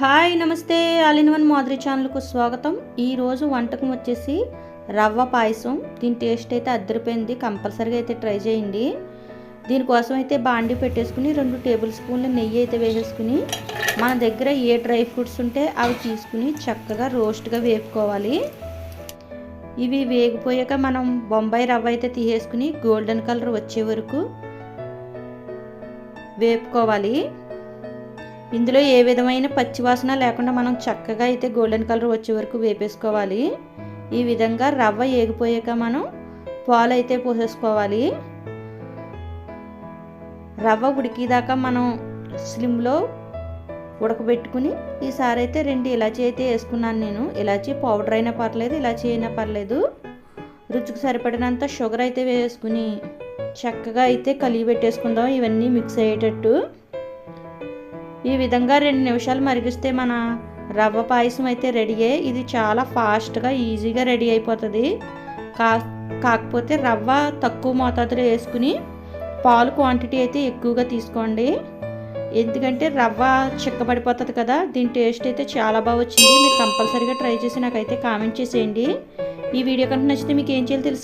Hi నమస్తే. All in one Madhuri ఛానల్కు స్వాగతం. ఈరోజు వంటకం వచ్చేసి రవ్వ పాయసం. దీని టేస్ట్ అయితే అద్దరిపోయింది. కంపల్సరీగా అయితే ట్రై చేయండి. దీనికోసం అయితే బాండి పెట్టేసుకుని రెండు టేబుల్ స్పూన్ల నెయ్యి అయితే వేసేసుకుని మన దగ్గర ఏ డ్రై ఫ్రూట్స్ ఉంటే అవి తీసుకుని చక్కగా రోస్ట్గా వేపుకోవాలి. ఇవి వేగిపోయాక మనం బొంబాయి రవ్వ అయితే తీసేసుకుని గోల్డెన్ కలర్ వచ్చే వరకు వేపుకోవాలి. ఇందులో ఏ విధమైన పచ్చివాసన లేకుండా మనం చక్కగా అయితే గోల్డెన్ కలర్ వచ్చే వరకు వేపేసుకోవాలి. ఈ విధంగా రవ్వ ఏగిపోయాక మనం పాలు అయితే పోసేసుకోవాలి. రవ్వ ఉడికిదాకా మనం స్లిమ్లో ఉడకబెట్టుకుని ఈసారి అయితే రెండు ఇలాచీ అయితే వేసుకున్నాను నేను. ఇలాచీ పౌడర్ అయినా పర్లేదు ఇలాచీ అయినా పర్లేదు. రుచికి సరిపడినంత షుగర్ అయితే వేసుకుని చక్కగా అయితే కలిగి పెట్టేసుకుందాం. ఇవన్నీ మిక్స్ అయ్యేటట్టు. ఈ విధంగా రెండు నిమిషాలు మరిగిస్తే మన రవ్వ పాయసం అయితే రెడీ అయ్యి ఇది చాలా ఫాస్ట్గా ఈజీగా రెడీ అయిపోతుంది. కా కాకపోతే రవ్వ తక్కువ మోతాదులో వేసుకుని పాలు క్వాంటిటీ అయితే ఎక్కువగా తీసుకోండి. ఎందుకంటే రవ్వ చిక్కబడిపోతుంది కదా దీని టేస్ట్ అయితే చాలా బాగా వచ్చింది. మీరు కంపల్సరీగా ట్రై చేసి నాకైతే కామెంట్ చేసేయండి. ఈ వీడియో కనుక నచ్చితే మీకు ఏం చేయాలి తెలుసు